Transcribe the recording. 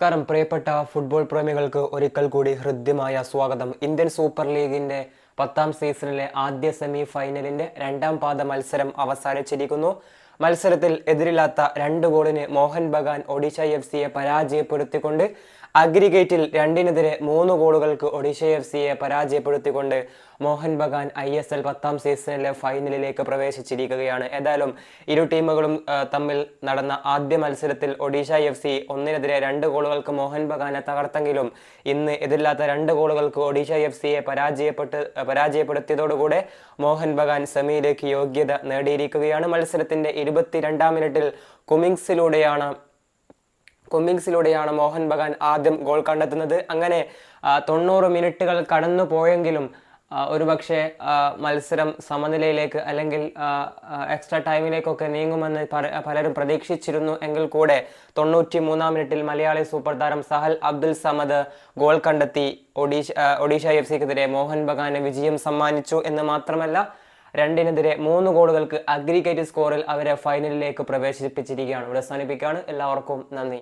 നമസ്കാരം. പ്രിയപ്പെട്ട ഫുട്ബോൾ പ്രേമികൾക്ക് ഒരിക്കൽ കൂടി ഹൃദ്യമായ സ്വാഗതം. ഇന്ത്യൻ സൂപ്പർ ലീഗിന്റെ പത്താം സീസണിലെ ആദ്യ സെമി ഫൈനലിന്റെ രണ്ടാം പാദ മത്സരം അവസാനിച്ചിരിക്കുന്നു. മത്സരത്തിൽ എതിരില്ലാത്ത രണ്ട് ഗോളിന് മോഹൻ ബഗാൻ ഒഡീഷ എഫ് സിയെ പരാജയപ്പെടുത്തിക്കൊണ്ട് അഗ്രിഗേറ്റിൽ രണ്ടിനെതിരെ മൂന്ന് ഗോളുകൾക്ക് ഒഡീഷ എഫ് സിയെ പരാജയപ്പെടുത്തിക്കൊണ്ട് Mohun Bagan I S L പത്താം സീസണിലെ ഫൈനലിലേക്ക് പ്രവേശിച്ചിരിക്കുകയാണ്. ഏതായാലും ഇരു ടീമുകളും തമ്മിൽ നടന്ന ആദ്യ മത്സരത്തിൽ ഒഡീഷ എഫ് സി ഒന്നിനെതിരെ രണ്ട് ഗോളുകൾക്ക് മോഹൻ ബഗാനെ തകർത്തെങ്കിലും ഇന്ന് എതിരില്ലാത്ത രണ്ട് ഗോളുകൾക്ക് ഒഡീഷ എഫ് സിയെ പരാജയപ്പെട്ട് പരാജയപ്പെടുത്തിയതോടുകൂടെ മോഹൻ ബഗാൻ സെമിയിലേക്ക് യോഗ്യത നേടിയിരിക്കുകയാണ്. മത്സരത്തിന്റെ ഇരുപത്തിരണ്ടാം മിനിറ്റിൽ കുമിങ്സിലൂടെയാണ് കുമ്മിങ്സിലൂടെയാണ് മോഹൻ ബഗാൻ ആദ്യം ഗോൾ കണ്ടെത്തുന്നത്. അങ്ങനെ തൊണ്ണൂറ് മിനിറ്റുകൾ കടന്നു പോയെങ്കിലും ഒരുപക്ഷെ മത്സരം സമനിലയിലേക്ക് അല്ലെങ്കിൽ എക്സ്ട്രാ ടൈമിലേക്കൊക്കെ നീങ്ങുമെന്ന് പല- പലരും പ്രതീക്ഷിച്ചിരുന്നു. എങ്കിൽ കൂടെ തൊണ്ണൂറ്റി മൂന്നാം മിനിറ്റിൽ മലയാളി സൂപ്പർ താരം സഹൽ അബ്ദുൽ സമദ് ഗോൾ കണ്ടെത്തി. ഒഡീഷ ഒഡീഷ എഫ് സിക്കെതിരെ മോഹൻ ബഗാന് വിജയം സമ്മാനിച്ചു എന്ന് മാത്രമല്ല രണ്ടിനെതിരെ മൂന്ന് ഗോളുകൾക്ക് അഗ്രിഗേറ്റ് സ്കോറിൽ അവരെ ഫൈനലിലേക്ക് പ്രവേശിപ്പിച്ചിരിക്കുകയാണ്. ഇവിടെ അവസാനിപ്പിക്കുകയാണ്. എല്ലാവർക്കും നന്ദി.